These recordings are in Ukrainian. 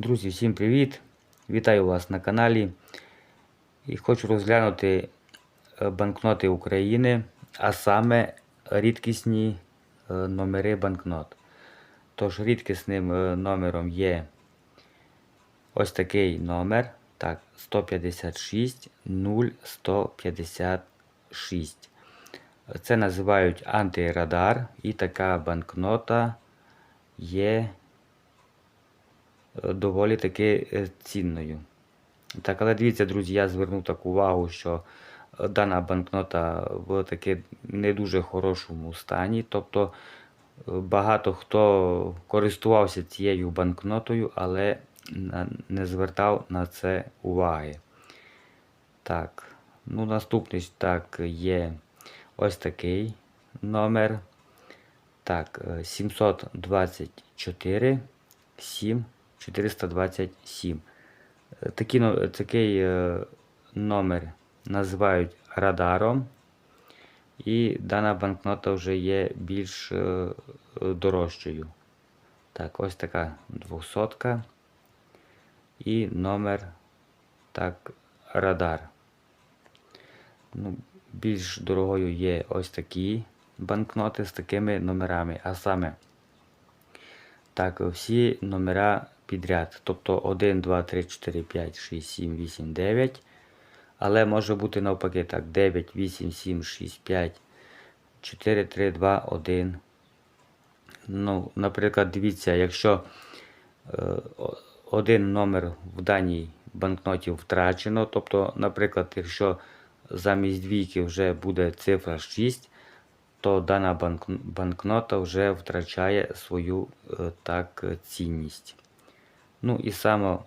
Друзі, всім привіт! Вітаю вас на каналі. І хочу розглянути е, банкноти України, а саме рідкісні е, номери банкнот. Тож рідкісним е, номером є ось такий номер. Так, 156 0156. Це називають антирадар, і така банкнота є доволі таки е, цінною. Так, але дивіться, друзі, я звернув таку увагу, що е, дана банкнота в таки не дуже хорошому стані. Тобто е, багато хто користувався цією банкнотою, але не звертав на це уваги. Так, ну наступний так є ось такий номер. Так, е, 724 7 427. Е, Такий, такий е, номер називають радаром. І дана банкнота вже є більш е, дорожчою. Так, ось така 200 і номер так, радар. Ну, більш дорогою є ось такі банкноти з такими номерами. А саме, так, всі номера підряд. Тобто 1, 2, 3, 4, 5, 6, 7, 8, 9. Але може бути навпаки так. 9, 8, 7, 6, 5, 4, 3, 2, 1. Ну, наприклад, дивіться, якщо е, один номер в даній банкноті втрачено, тобто, наприклад, якщо замість двійки вже буде цифра 6, то дана банкнота вже втрачає свою е, так, цінність. Ну і саме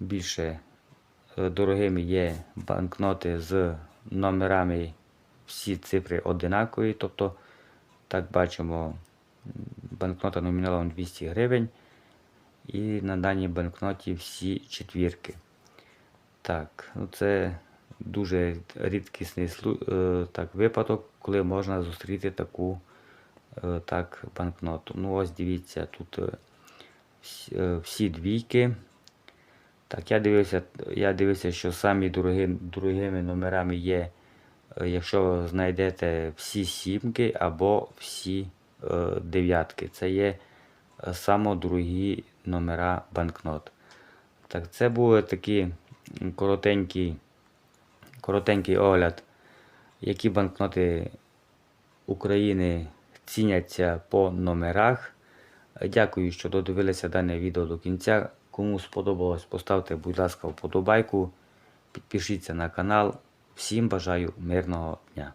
більше е, дорогими є банкноти з номерами всі цифри одинакові. Тобто, так бачимо, банкнота номіналом 200 гривень. І на даній банкноті всі четвірки. Так, ну це дуже рідкісний е, так, випадок, коли можна зустріти таку е, так, банкноту. Ну, ось дивіться, тут всі, е, двійки. Так, я дивився, я дивився, що самі дорогі, дорогими номерами є, е, якщо знайдете всі сімки або всі е, дев'ятки. Це є е, самодорогі номера банкнот. Так, це були такі м, коротенькі, коротенький огляд, які банкноти України ціняться по номерах. Дякую, що додивилися дане відео до кінця. Кому сподобалось, поставте, будь ласка, вподобайку, підпишіться на канал. Всім бажаю мирного дня.